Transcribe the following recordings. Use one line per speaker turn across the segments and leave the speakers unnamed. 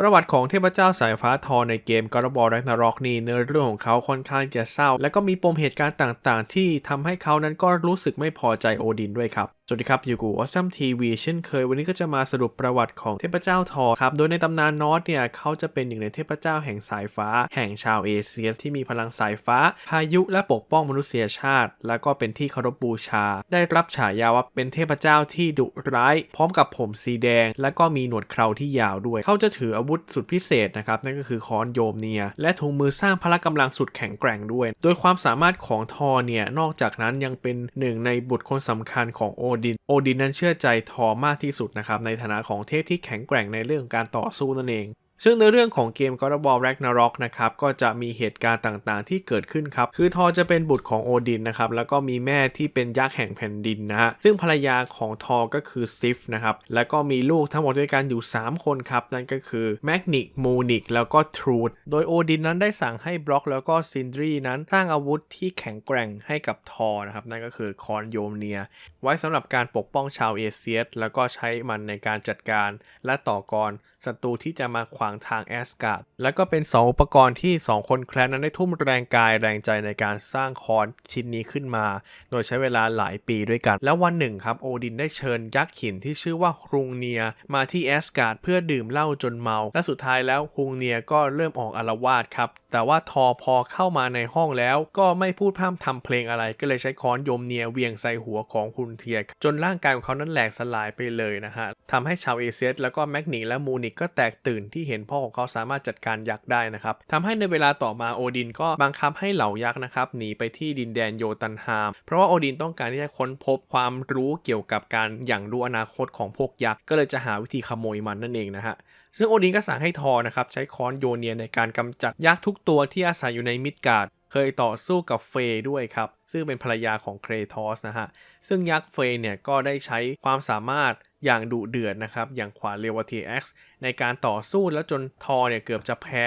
ประวัติของเทพเจ้าสายฟ้าทอในเกม God of War Ragnarok นี่เนื้อเรื่องของเขาค่อนข้างจะเศร้า และก็มีปมเหตุการณ์ต่างๆ ที่ทำให้เขานั้นก็รู้สึกไม่พอใจโอดินด้วยครับ สวัสดีครับ อยู่กับ Awesome TV เช่นเคยวันนี้ก็จะมาสรุปประวัติของเทพเจ้าทอครับ โดยในตำนานนอร์สเนี่ยเขาจะเป็นหนึ่งในเทพเจ้าแห่งสายฟ้า แห่งชาวเอเชียที่มีพลังสายฟ้า พายุและปกป้องมนุษยชาติ และก็เป็นที่เคารพบูชา ได้รับฉายาว่าเป็นเทพเจ้าที่ดุร้าย พร้อมกับผมสีแดง และก็มีหนวดเคราที่ยาวด้วย เขาจะถืออาวุธสุดพิเศษนะครับนั่นก็คือค้อนโยมเนีย และถุงมือสร้างพละกำลังสุดแข็งแกร่งด้วย โดยความสามารถของทอเนี่ยนอกจากนั้นยังเป็นหนึ่งในบุตรคนสำคัญของโอดิน โอดินนั้นเชื่อใจทอมากที่สุดนะครับในฐานะของเทพที่แข็งแกร่งในเรื่องของการต่อสู้นั่นเอง ซึ่งในเรื่องของเกม God of War Ragnarok นะครับก็จะมีเหตุการณ์ต่างๆ ที่เกิดขึ้นครับ คือทอจะเป็นบุตรของโอดินนะครับแล้วก็มีแม่ที่เป็นยักษ์แห่งแผ่นดินนะฮะซึ่งภรรยาของทอก็คือซิฟนะครับแล้วก็มีลูกทั้งหมดด้วยกันอยู่ 3 คนครับ นั่นก็คือแมกนิกมูนิกแล้วก็ทรูดโดยโอดินนั้นได้สั่งให้บล็อกแล้วก็ซินดรีนั้นสร้างอาวุธที่แข็งแกร่งให้กับทอนะครับนั่นก็คือคอนโยมเนีย ไว้สำหรับการปกป้องชาวเอเชียแล้วก็ใช้มันในการจัดการและต่อกรศัตรูที่จะมาขวางทางแอสการ์ดและก็เป็น 2 อุปกรณ์ที่ 2 คนแคลนนั้นได้ทุ่มแรงกายแรงใจในการสร้างคอนชิ้นนี้ขึ้นมา โดยใช้เวลาหลายปีด้วยกัน แล้ววันหนึ่งครับโอดินได้เชิญยักษ์หินที่ชื่อว่าฮุงเนียมาที่แอสการ์ดเพื่อดื่มเหล้าจนเมา และสุดท้ายแล้วฮุงเนียก็เริ่มออกอารวาสครับแต่ว่าทอพอเข้ามาในห้องแล้ว ก็ไม่พูดพร่ำทำเพลงอะไร ก็เลยใช้ค้อนโยมเนียเวียงใส่หัวของฮุนเทีย จนร่างกายของเขานั้นแหลกสลายไปเลยนะฮะทำให้ชาวเอเชียแล้วก็แมกนีและมูนิกก็แตกตื่นที่เห็นพ่อของเขาสามารถจัดการยักษ์ได้นะครับทำให้ในเวลาต่อมาโอดินก็บังคับให้เหล่ายักษ์นะครับหนีไปที่ดินแดนโยตันฮาม เพราะว่าโอดินต้องการที่จะค้นพบความรู้เกี่ยวกับการอย่างรู้อนาคตของพวกยักษ์ก็เลยจะหาวิธีขโมยมันนั่นเองนะฮะซึ่งโอดินก็สั่งให้ทอนะครับใช้ค้อนโยเนียในการกำจัดยักษ์ทุกตัวที่อาศัยอยู่ในมิดการ์ดเคยต่อสู้กับเฟย์ด้วยครับ ซึ่งเป็นภรรยาของเครทอสนะฮะ ซึ่งยักษ์เฟย์เนี่ยก็ได้ใช้ความสามารถ อย่างดุเดือดนะครับ อย่างขวานเรวทีเอ็กซ์ในการต่อสู้แล้วจนทอเนี่ยเกือบจะแพ้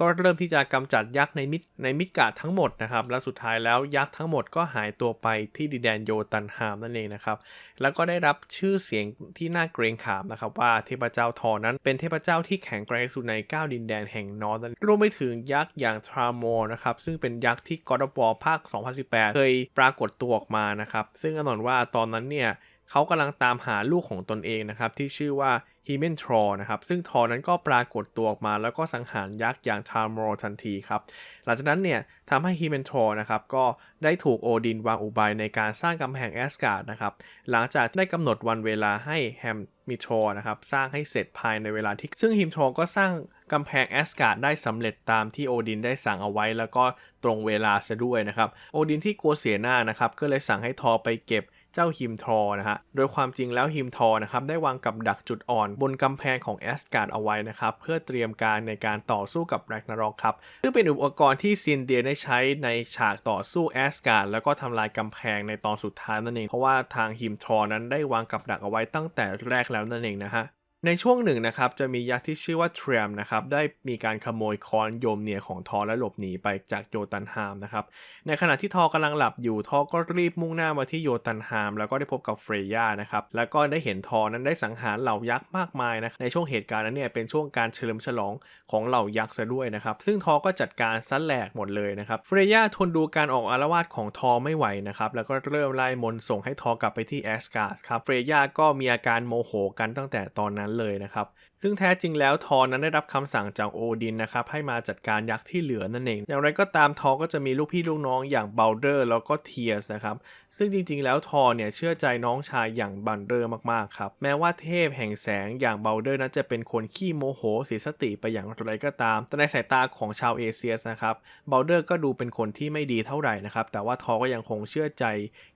ก็เริ่มที่จะกำจัดยักษ์ในมิดในมิดกาดทั้งหมดนะครับ และสุดท้ายแล้วยักษ์ทั้งหมดก็หายตัวไปที่ดินแดนโยตันฮามนั่นเองนะครับ แล้วก็ได้รับชื่อเสียงที่น่าเกรงขามนะครับ ว่าเทพเจ้าทอนั้นเป็นเทพเจ้าที่แข็งแกร่งที่สุดใน 9 ดินแดนแห่งนอร์รวมไปถึงยักษ์อย่างทรามอนะครับ ซึ่งเป็นยักษ์ที่ God of War ภาค 2018 เคยปรากฏตัวออกมานะครับ ซึ่งแน่นอนว่าตอนนั้นเนี่ย เขากำลังตามหาลูกของตนเองนะครับที่ชื่อว่าฮีเมนทรอนะครับซึ่งทอนั้นก็ปรากฏตัวออกมาแล้วก็สังหารยักษ์อย่างทามโรทันทีครับหลังจากนั้นเนี่ยทำให้ฮีเมนทรอนะครับก็ได้ถูกโอดินวางอุบายในการสร้างกำแพงแอสการ์ดนะครับหลังจากได้กำหนดวันเวลาให้แฮมมิทรนะครับสร้างให้เสร็จภายในเวลาที่ ซึ่งฮิมทรก็สร้างกำแพงแอสการ์ดได้สำเร็จตามที่โอดินได้สั่งเอาไว้ แล้วก็ตรงเวลาซะด้วยนะครับโอดินที่กลัวเสียหน้านะครับก็เลยสั่งให้ทอไปเก็บ เจ้าฮิมทอนะฮะ โดยความจริงแล้วฮิมทอนะครับได้วางกับดักจุดอ่อนบนกำแพงของแอสการ์ดเอาไว้นะครับ เพื่อเตรียมการในการต่อสู้กับแรกนารอกครับ ซึ่งเป็นอุปกรณ์ที่ซินเดียได้ใช้ในฉากต่อสู้แอสการ์ดแล้วก็ทำลายกำแพงในตอนสุดท้ายนั่นเอง เพราะว่าทางฮิมทอนั้นได้วางกับดักเอาไว้ตั้งแต่แรกแล้วนั่นเองนะฮะ ในช่วงหนึ่งนะครับจะมียักษ์ที่ชื่อว่าเทรมนะครับได้มีการขโมยค้อนโยมเนียของทอและหลบหนีไปจากโยตันฮามนะครับในขณะที่ทอกำลังหลับอยู่ทอก็รีบมุ่งหน้ามาที่โยตันฮาม แล้วก็ได้พบกับเฟรย่านะครับแล้วก็ได้เห็นทอนั้นได้สังหารเหล่ายักษ์มากมายนะในช่วงเหตุการณ์นั้นเนี่ยเป็นช่วงการเฉลิมฉลองของเหล่ายักษ์ซะด้วยนะครับซึ่งทอก็จัดการซัดแหลกหมดเลยนะครับเฟรย่าทนดูการออกอารวาสของทอไม่ไหวนะครับแล้วก็เริ่มไล่มนส่งให้ทอกลับไปที่แอสการ์ดครับเฟรย่าก็มีอาการโมโหกันตั้งแต่ตอนนั้นเลยนะครับ ซึ่งแท้จริงแล้วทอนั้นได้รับคำสั่งจากโอดินนะครับให้มาจัดการยักษ์ที่เหลือนั่นเอง อย่างไรก็ตามทอก็จะมีลูกพี่ลูกน้องอย่างเบลเดอร์แล้วก็เทียสนะครับซึ่งจริงๆแล้วทอเนี่ยเชื่อใจน้องชายอย่างบันเดอร์มากๆครับแม้ว่าเทพแห่งแสงอย่างเบลเดอร์นั้นจะเป็นคนขี้โมโหเสียสติไปอย่างไรก็ตาม แต่ในสายตาของชาวเอเชียสนะครับเบลเดอร์ก็ดูเป็นคนที่ไม่ดีเท่าไหร่นะครับแต่ว่าทอก็ยังคงเชื่อใจ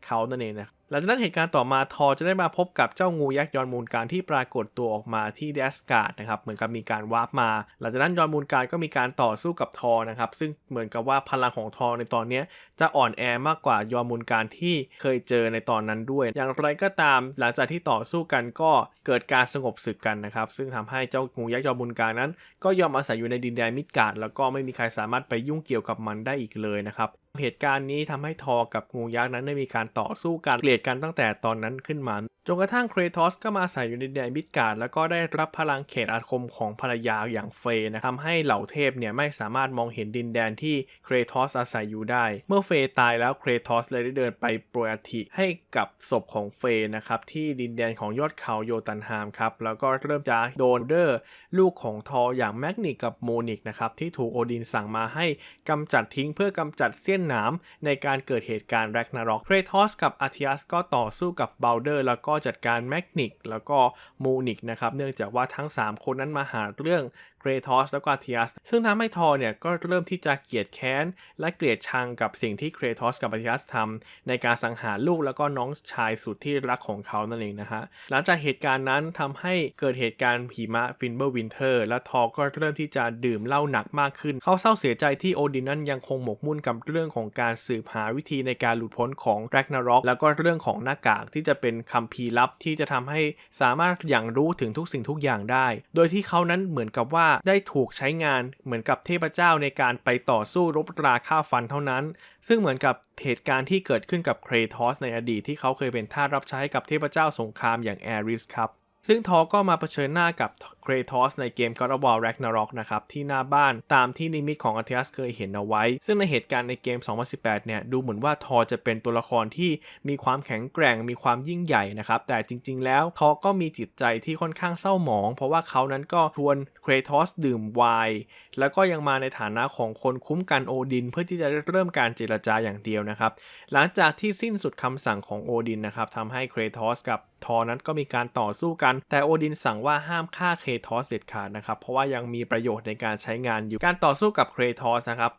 เขานั่นเองนะ หลังจากนั้นเหตุการณ์ต่อมาทอจะได้มาพบกับเจ้างูยักษ์ยอนมูลการที่ปรากฏตัวออกมาที่เดสการ์ดนะครับเหมือนกับมีการวาร์ปมา หลังจากนั้นยอนมูลการก็มีการต่อสู้กับทอนะครับซึ่งเหมือนกับว่าพลังของทอในตอนนี้จะอ่อนแอมากกว่ายอนมูลการที่เคยเจอในตอนนั้นด้วย อย่างไรก็ตามหลังจากที่ต่อสู้กันก็เกิดการสงบศึกกันนะครับซึ่งทำให้เจ้างูยักษ์ยอนมูลการนั้น ก็ยอมอาศัยอยู่ในดินแดนมิดการ์ดแล้วก็ไม่มีใครสามารถไปยุ่งเกี่ยวกับมันได้อีกเลยนะครับเหตุการณ์นี้ทำให้ทอกับงูยักษ์นั้นได้มีการต่อสู้กันเกลียดกันตั้งแต่ตอนนั้นขึ้นมา จนกระทั่งเครทอสก็มาอาศัยอยู่ในแดนมิดการ์ดแล้วก็ได้รับพลังเขตอาคมของภรรยาอย่างเฟย์นะทำให้เหล่าเทพเนี่ยไม่สามารถมองเห็นดินแดนที่เครทอสอาศัยอยู่ได้ เมื่อเฟย์ตายแล้วเครทอสเลยได้เดินไปโปรยอัฐิให้กับศพของเฟย์นะครับที่ดินแดนของยอดเขาโยตันฮามครับแล้วก็เริ่มจะโดนเดอร์ลูกของทออย่างแมกนิกกับโมนิกนะครับที่ถูกโอดินสั่งมาให้กำจัดทิ้งเพื่อกำจัดเสี้ยนหนาม ในการเกิดเหตุการณ์แร็กนารอกเครทอสกับอาร์ทิอัสก็ต่อสู้กับเบลเดอร์แล้วก็จัดการแมกนิกแล้วก็มูนิกนะครับเนื่องจากว่าทั้ง 3 คนนั้นมาหาเรื่องเกรทอสแล้วก็อาร์ทิอัสซึ่งทำให้ทอเนี่ยก็เริ่มที่จะเกลียดแค้น และเกลียดชังกับสิ่งที่เครทอสกับอาร์ทิอัสทำในการสังหารลูกแล้วก็น้องชายสุดที่รักของเขานั่นเองนะฮะหลังจากเหตุการณ์นั้นทำให้เกิดเหตุการณ์หิมะฟินเบอร์วินเทอร์และทอก็เริ่มที่จะดื่มเหล้าหนักมากขึ้น เขาเศร้าเสียใจที่โอดินนั้นยังคงหมกมุ่นกับเรื่องของการสืบหาวิธีในการหลุดพ้นของแร็กนาร็อกแล้วก็เรื่องของหน้ากากที่จะเป็นคัมภีร์ลับที่จะทำให้สามารถอย่างรู้ถึงทุกสิ่งทุกอย่างได้ โดยที่เขานั้นเหมือนกับว่าได้ถูกใช้งานเหมือนกับเทพเจ้าในการไปต่อสู้รบราฆ่าฟันเท่านั้น ซึ่งเหมือนกับเหตุการณ์ที่เกิดขึ้นกับเครทอสในอดีตที่เขาเคยเป็นทาสรับใช้กับเทพเจ้าสงครามอย่างแอริสครับ ซึ่งทอก็มาเผชิญหน้ากับเครทอสในเกม God of War Ragnarok นะครับ ที่หน้าบ้านตามที่นิมิตของอาร์เท s เคยเห็นเอาไว้ ซึ่งในเหตุการณ์ในเกม 2018 เนี่ย ดูเหมือนว่าทอจะเป็นตัวละครที่มีความแข็งแกร่งมีความยิ่งใหญ่นะครับ แต่จริง ๆ แล้วทอก็มีจิตใจที่ค่อนข้างเศร้าหมอง เพราะว่าเขานั้นก็ชวนเครทอสดื่มไวน์แล้วก็ยังมาในฐานะของคนคุ้มกันโอดิน เพื่อที่จะเริ่มการเจรจาอย่างเดียวนะครับหลังจากที่สิ้นสุดคำสั่งของโอดินนะครับทำให้เครทอสกับ ทอนั้นก็มีการต่อสู้กัน แต่โอดินสั่งว่าห้ามฆ่าเครทอสเด็ดขาดนะครับ เพราะว่ายังมีประโยชน์ในการใช้งานอยู่การต่อสู้กับเครทอสนะครับ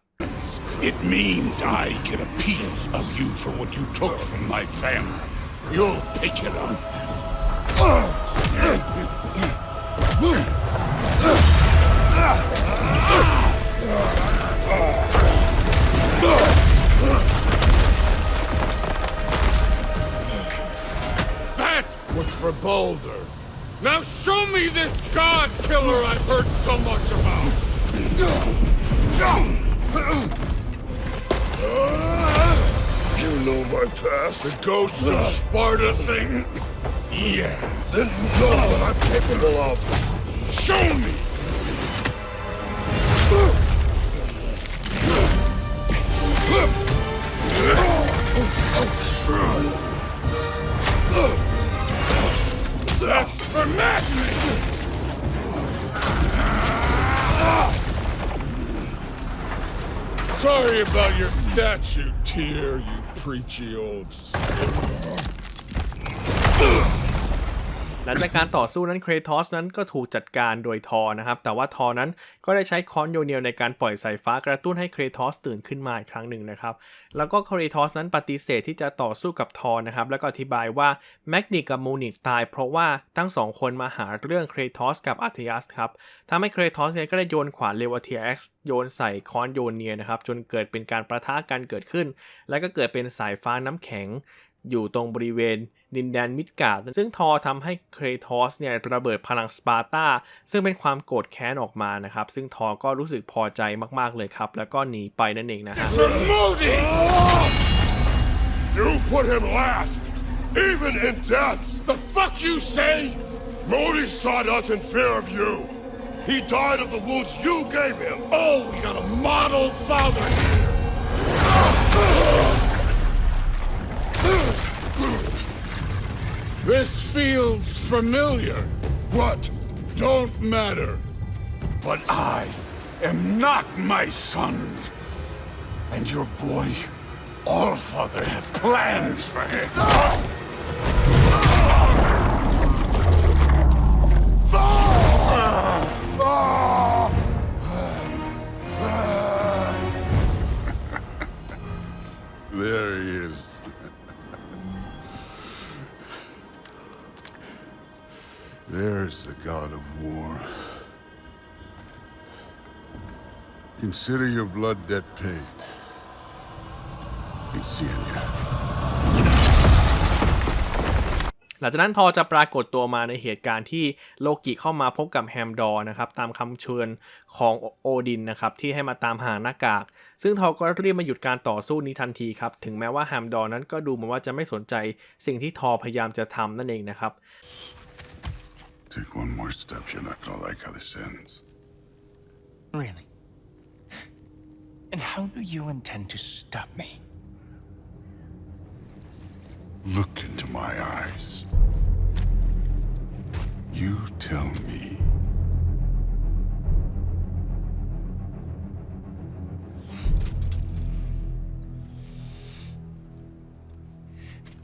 It means I get a piece of you for what you took from my family. You'll pick it up. That for Boulder. Now show me this god killer I've heard so much about.
You know my past.
The ghost of Sparta thing? Yeah.
Then you know what I'm capable of.
Show me! Oh, oh, oh. That's for! Sorry about your statue, Tyr, you preachy old
ลังจากการต่อสู้นั้นเครทอสนั้นก็ถูกจัดการโดยทอนะครับ แต่ว่าทอนั้นก็ได้ใช้คอนโยเนียลในการปล่อยสายฟ้ากระตุ้นให้เครทอสตื่นขึ้นมาอีกครั้งหนึ่งนะครับ แล้วก็เครทอสนั้นปฏิเสธที่จะต่อสู้กับทอนะครับ แล้วก็อธิบายว่าแมกนิกกับโมนิกตายเพราะว่าทั้งสองคนมาหาเรื่องเครทอสกับอาร์เทียสครับทำให้เครทอสเนี่ยก็ได้โยนขวานเลวาเทียเอ็กซ์โยนใส่คอนโยเนียนะครับ จนเกิดเป็นการประทะกันเกิดขึ้น แล้วก็เกิดเป็นสายฟ้าน้ำแข็ง อยู่ตรงบริเวณดินแดนมิดกาดซึ่งทอทำให้เครทอสเนี่ยระเบิดพลังสปาร์ตาซึ่งเป็นความโกรธแค้นออกมานะครับ ซึ่งทอก็รู้สึกพอใจมากๆเลยครับ แล้วก็หนีไปนั่นเองนะฮะ
You put him last, even in death.
The fuck you say?
Modi sought us in fear of you. He died of the wounds you gave him.
Oh, we got a model father here. This feels familiar.
What?
Don't matter. But I am not my sons. And your boy, Allfather, have plans for him. There he is. There's the god of war. Consider your blood debt paid. Be seeing you.
หลังจากนั้นทอจะปรากฏตัวมาในเหตุการณ์ที่โลกิเข้ามาพบกับแฮมดอร์นะครับตามคำเชิญของโอดินนะครับที่ให้มาตามหาหน้ากาก ซึ่งทอก็รีบมาหยุดการต่อสู้นี้ทันทีครับถึงแม้ว่าแฮมดอร์นั้นก็ดูเหมือนว่าจะไม่สนใจสิ่งที่ทอพยายามจะทำนั่นเองนะครับ
Take one more step, you're not gonna like how this ends.
Really? And how do you intend to stop me?
Look into my eyes. You tell me.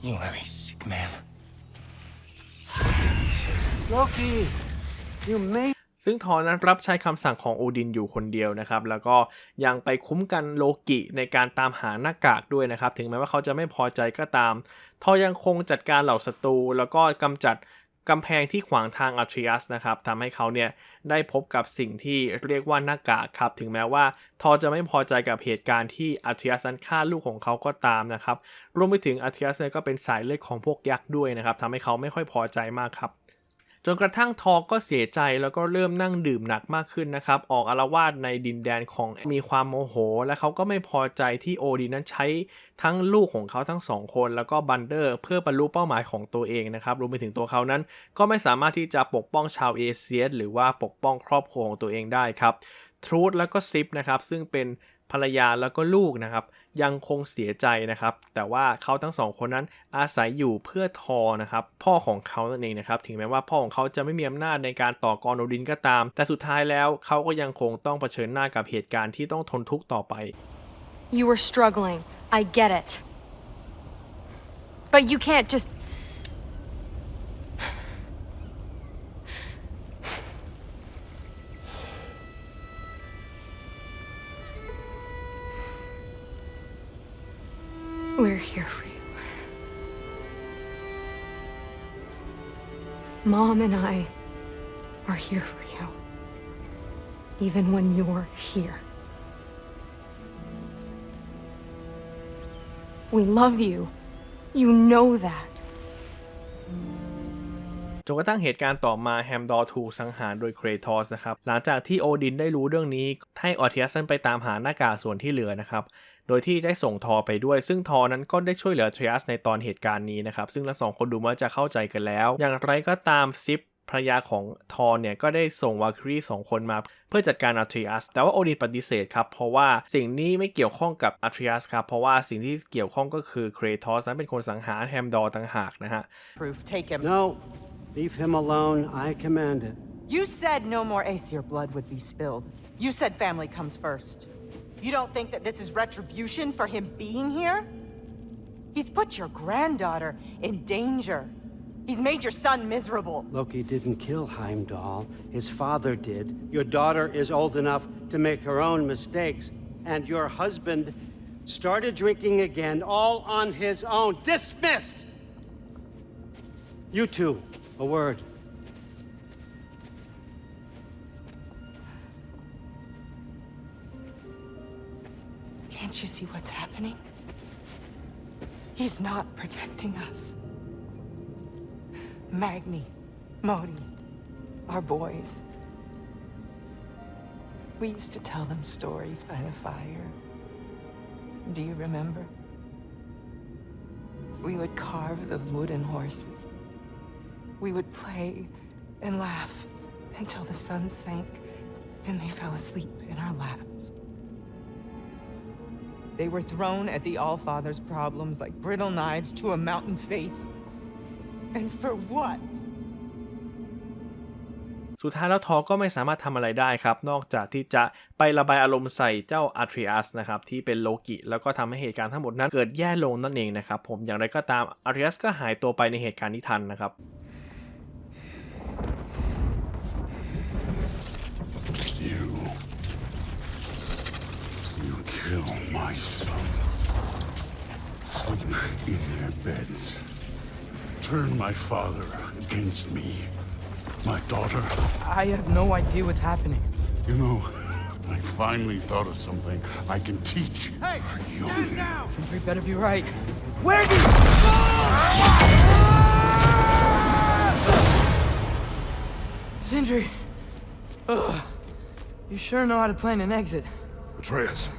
You are a sick man.
Loki, you made
ซึ่งทอนั้นรับใช้คำสั่งของโอดินอยู่คนเดียวนะครับ แล้วก็ยังไปคุ้มกันโลกิในการตามหาหน้ากากด้วยนะครับ ถึงแม้ว่าเขาจะไม่พอใจก็ตาม ทอยังคงจัดการเหล่าศัตรูแล้วก็กำจัดกำแพงที่ขวางทางอัทริอัสนะครับทำให้เขาเนี่ยได้พบกับสิ่งที่เรียกว่าหน้ากากครับ ถึงแม้ว่าทอจะไม่พอใจกับเหตุการณ์ที่อัทริอัสนั้นฆ่าลูกของเขาก็ตามนะครับ รวมไปถึงอัทริอัสเนี่ยก็เป็นสายเลือดของพวกยักษ์ด้วยนะครับทำให้เขาไม่ค่อยพอใจมากครับ จนกระทั่งทอก็เสียใจแล้วก็เริ่มนั่งดื่มหนักมากขึ้นนะครับ ออกอารวาสในดินแดนของมีความโมโห และเขาก็ไม่พอใจที่โอดีนั้นใช้ทั้งลูกของเขาทั้งสองคน แล้วก็บันเดอร์ เพื่อบรรลุเป้าหมายของตัวเองนะครับรวมไปถึงตัวเขานั้น ก็ไม่สามารถที่จะปกป้องชาวเอเชียหรือว่าปกป้องครอบครัวของตัวเองได้ครับทรูดแล้วก็ซิปนะครับซึ่งเป็น ภรรยาแล้วก็ลูกนะครับยังคงเสียใจนะครับ แต่ว่าเขาทั้งสองคนนั้นอาศัยอยู่เพื่อทอนะครับพ่อของเขานั่นเองนะครับถึงแม้ว่าพ่อของเขาจะไม่มีอำนาจในการต่อกรโอดินก็ตาม แต่สุดท้ายแล้วเขาก็ยังคงต้องเผชิญหน้ากับเหตุการณ์ที่ต้องทนทุกข์ต่อไป
You were struggling. I get it. But you can't just. We're here for you. Mom and I are here for you. Even when you're here. We love you. You know that.
จนกระทั่งเหตุการณ์ต่อมาแฮมดอร์ถูกสังหารโดยเครทอสนะครับ หลังจากที่โอดินได้รู้เรื่องนี้ให้ออเทียสันไปตามหาหน้ากากส่วนที่เหลือนะครับ โดยที่ได้ส่งทอไปด้วย ซึ่งทอนั้นก็ได้ช่วยเหลือเทรียสในตอนเหตุการณ์นี้นะครับ ซึ่งทั้งสองคนดูเหมือนว่าจะเข้าใจกันแล้ว อย่างไรก็ตามซิปภรรยาของทอเนี่ยก็ได้ส่งวาคิรีสองคนมา เพื่อจัดการอัลเทรียสแต่ว่าโอดินปฏิเสธครับ เพราะว่าสิ่งนี้ไม่เกี่ยวข้องกับอัลเทรียสครับ เพราะว่าสิ่งที่เกี่ยวข้องก็คือเครทอสนั้นเป็นคนสังหารแฮมดอร์ต่างหากนะฮะ
proof. Take him. No, leave him alone. I command it.
You said no more Aesir blood would be spilled. You said family comes first. You don't think that this is retribution for him being here? He's put your granddaughter in danger. He's made your son miserable.
Loki didn't kill Heimdall. His father did. Your daughter is old enough to make her own mistakes. And your husband started drinking again, all on his own. Dismissed! You two, a word.
Can't you see what's happening? He's not protecting us. Magni, Modi, our boys. We used to tell them stories by the fire. Do you remember? We would carve those wooden horses. We would play and laugh until the sun sank and they fell asleep in our laps. They were thrown at the Allfather's problems like brittle knives to a mountain face. And for what?
สุดท้ายแล้วทอก็ไม่สามารถทำอะไรได้ครับ นอกจากที่จะไประบายอารมณ์ใส่เจ้าอาทริอัสนะครับ ที่เป็นโลกิ แล้วก็ทำให้เหตุการณ์ทั้งหมดนั้นเกิดแย่ลงนั่นเองนะครับ ผมอย่างไรก็ตามอาทริอัสก็หายตัวไปในเหตุการณ์นี้ทันนะครับ
my sons. Sleep in their beds. Turn my father against me. My daughter.
I have no idea what's happening.
You know, I finally thought of something I can teach you. Hey, young.
We better be right.
Where did
Sindri. Ugh. You sure know how to plan an exit.
Atreus,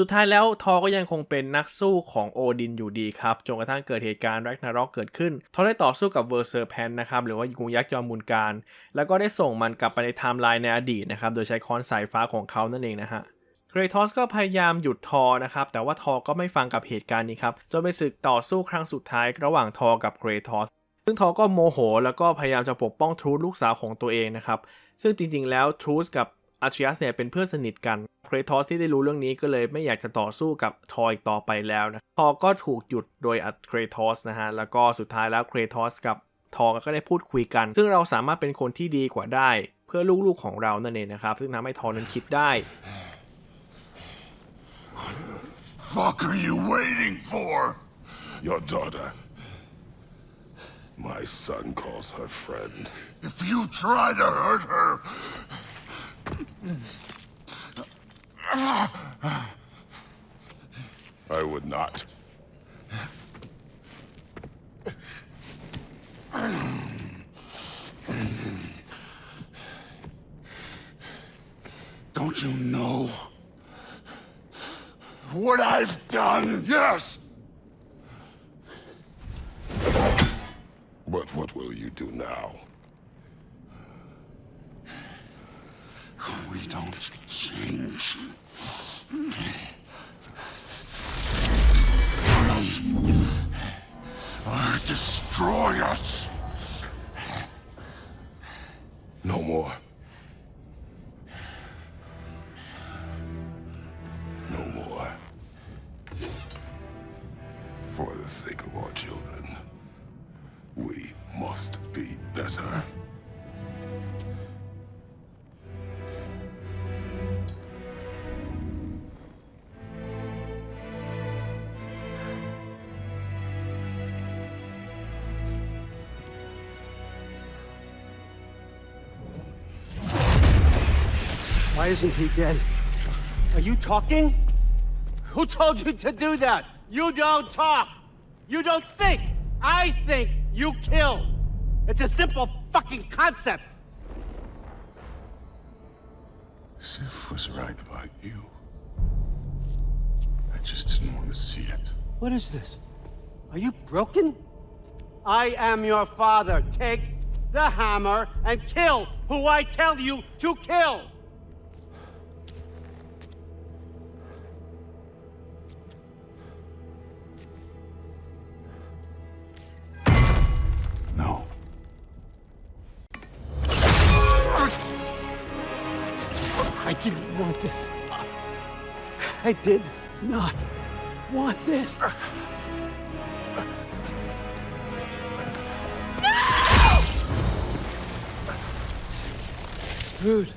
สุดท้ายแล้วทอก็ยังคงเป็นนักสู้ของโอดินอยู่ดีครับ จนกระทั่งเกิดเหตุการณ์แร็กนารอกเกิดขึ้น ทอได้ต่อสู้กับเวอร์เซอร์แพนนะครับ หรือว่างูยักษ์ยอมมูลการ แล้วก็ได้ส่งมันกลับไปในไทม์ไลน์ในอดีตนะครับ โดยใช้ค้อนสายฟ้าของเขานั่นเองนะฮะเกรทอสก็พยายามหยุดทอนะครับ แต่ว่าทอก็ไม่ฟังกับเหตุการณ์นี้ครับ จนเป็นศึกต่อสู้ครั้งสุดท้ายระหว่างทอกับเกรทอสซึ่งทอก็โมโห แล้วก็พยายามจะปกป้องทรูธลูกสาวของตัวเองนะครับ ซึ่งจริงๆแล้วทรูธกับ อาร์เทียสเนี่ยเป็นเพื่อนสนิทกันเครทอสที่ได้รู้เรื่องนี้ก็เลยไม่อยากจะต่อสู้กับทอยต่อไปแล้วนะทอก็ถูกหยุดโดยอัเครทอสนะฮะแล้วก็สุดท้ายแล้วเครทอสกับทอก็ได้พูดคุยกัน ซึ่งเราสามารถเป็นคนที่ดีกว่าได้ เพื่อลูกๆของเรานั่นเองนะครับ ซึ่งทำให้ทอนั้นคิดได้
Fuck are you waiting for?
your daughter. My son calls her friend.
If you try to hurt her,
I would not.
don't you know what I've done?
Yes! But what will you do now?
We don't change. Or destroy us.
No more.
Why isn't he dead? Are you talking? Who told you to do that? You don't talk. You don't think. I think you kill. It's a simple fucking concept.
Sif was right about you. I just didn't want to see it.
What is this? Are you broken? I am your father. Take the hammer and kill who I tell you to kill. I did not want this. Dude,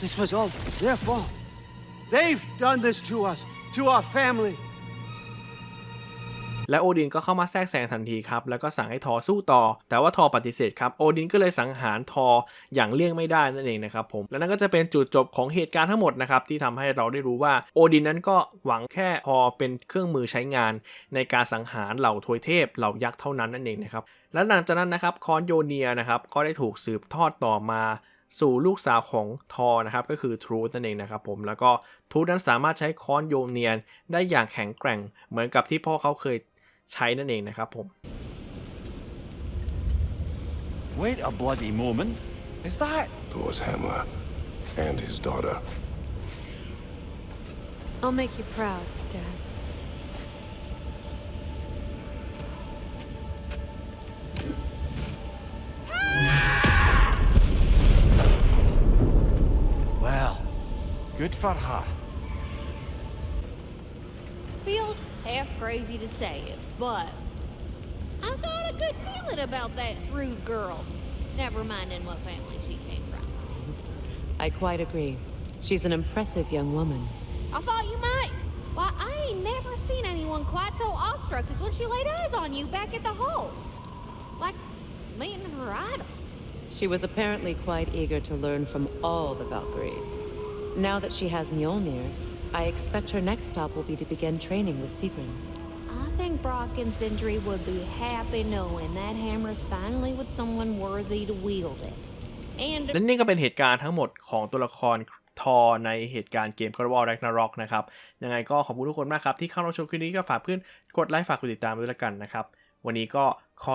this was all their fault. They've done this to us, to our family.
และโอดินก็เข้ามาแทรกแซงทันทีครับแล้วก็สั่งให้ทอสู้ต่อ แต่ว่าทอปฏิเสธครับโอดินก็เลยสังหารทออย่างเลี่ยงไม่ได้นั่นเองนะครับผมและนั่นก็จะเป็นจุดจบของเหตุการณ์ทั้งหมดนะครับที่ทำให้เราได้รู้ว่าโอดินนั้นก็หวังแค่พอเป็นเครื่องมือใช้งาน ในการสังหารเหล่าทวยเทพเหล่ายักษ์เท่านั้นนั่นเองนะครับและหลังจากนั้นนะครับคอนโยเนียนะครับก็ได้ถูกสืบทอดต่อมาสู่ลูกสาวของทอนะครับก็คือทรูธนั่นเองนะครับผมแล้วก็ทรูธนั้นสามารถใช้ค้อนโยเนียนได้อย่างแข็งแกร่ง เหมือนกับที่พ่อเขาเคย ใช้นั่นเองนะครับผม
Wait a bloody moment. Is that?
Thor's hammer and his daughter.
I'll make you proud, Dad.
Well, good for her.
Half crazy to say it, but I got a good feeling about that rude girl. Never minding what family she came from.
I quite agree. She's an impressive young woman.
I thought you might. Why, I ain't never seen anyone quite so awestruck as when she laid eyes on you back at the hole. Like meeting her idol.
She was apparently quite eager to learn from all the Valkyries. Now that she has Mjolnir, I expect her next stop will be to begin training with Sigrun.
I think Brock and Sindri would be happy knowing that hammer's finally with someone worthy to wield it. And
และนี่ก็เป็นเหตุการณ์ทั้งหมดของตัวละครทอในเหตุการณ์เกม God of War Ragnarok นะครับ ยังไงก็ขอบคุณทุกคนมากครับ ที่เข้ารับชมคลิปนี้ก็ฝากเพื่อนกดไลค์ฝากกดติดตามด้วยละกันนะครับ วันนี้ก็ขอ